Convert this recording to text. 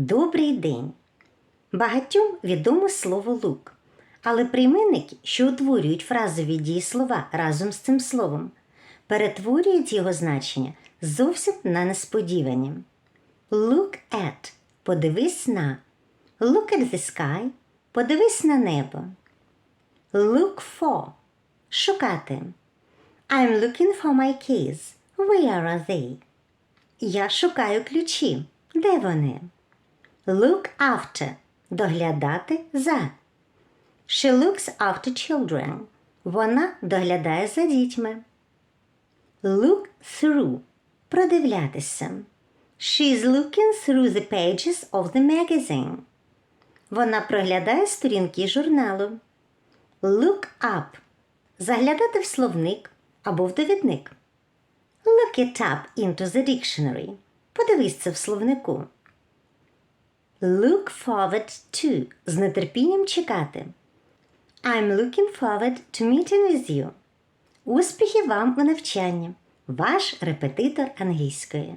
Добрий день. Багатьом відомо слово look, але прийменники, що утворюють фразові дієслова разом з цим словом, перетворюють його значення зовсім на несподівані. Look at подивись на. Look at the sky подивись на небо. Look for шукати. I'm looking for my keys. Where are they? Я шукаю ключі. Де вони? Look after доглядати за. She looks after children. Вона доглядає за дітьми. Look through продивлятися. She's looking through the pages of the magazine. Вона проглядає сторінки журналу. Look up заглядати в словник або в довідник. Look it up into the dictionary. Подивись це в словнику. Look forward to з нетерпінням чекати. I'm looking forward to meeting with you. Успіхів вам у навчанні. Ваш репетитор англійської.